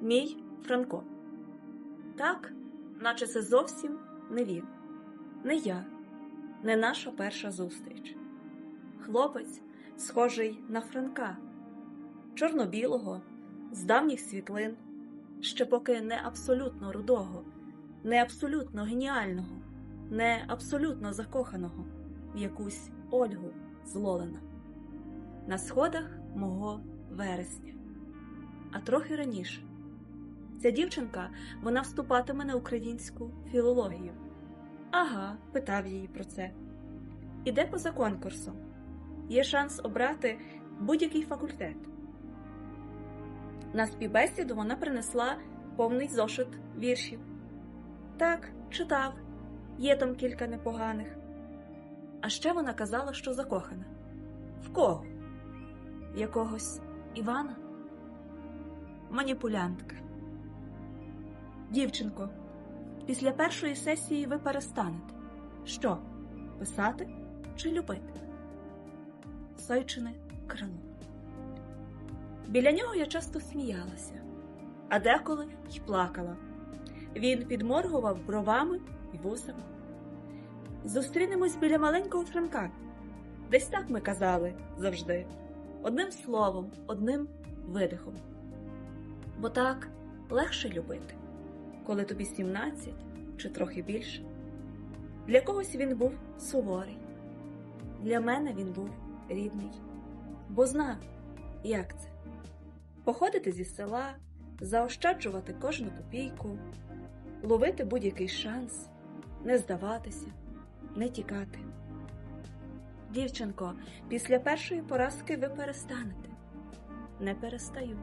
Мій Франко. Так, наче це зовсім не він, не я, не наша перша зустріч. Хлопець, схожий на Франка, чорно-білого, з давніх світлин, ще поки не абсолютно рудого, не абсолютно геніального, не абсолютно закоханого в якусь Ольгу з Лолина. На сходах мого вересня, а трохи раніше. Ця дівчинка вона вступатиме на українську філологію. Ага, питав її про це. Іде поза конкурсом. Є шанс обрати будь-який факультет. На співбесіду вона принесла повний зошит віршів. Так, читав, є там кілька непоганих. А ще вона казала, що закохана. В кого? Якогось Івана? Маніпулянтка. Дівчинко, після першої сесії ви перестанете. Що, писати чи любити? Сойчине крило. Біля нього я часто сміялася, а деколи й плакала. Він підморгував бровами і вусами. Зустрінемось біля маленького Франка. Десь так ми казали завжди, одним словом, одним видихом. Бо так легше любити, коли тобі 17 чи трохи більше. Для когось він був суворий, для мене він був рідний, бо знав, як це походити зі села, заощаджувати кожну копійку, ловити будь-який шанс, не здаватися, не тікати. Дівчинко, після першої поразки ви перестанете. Не перестаю.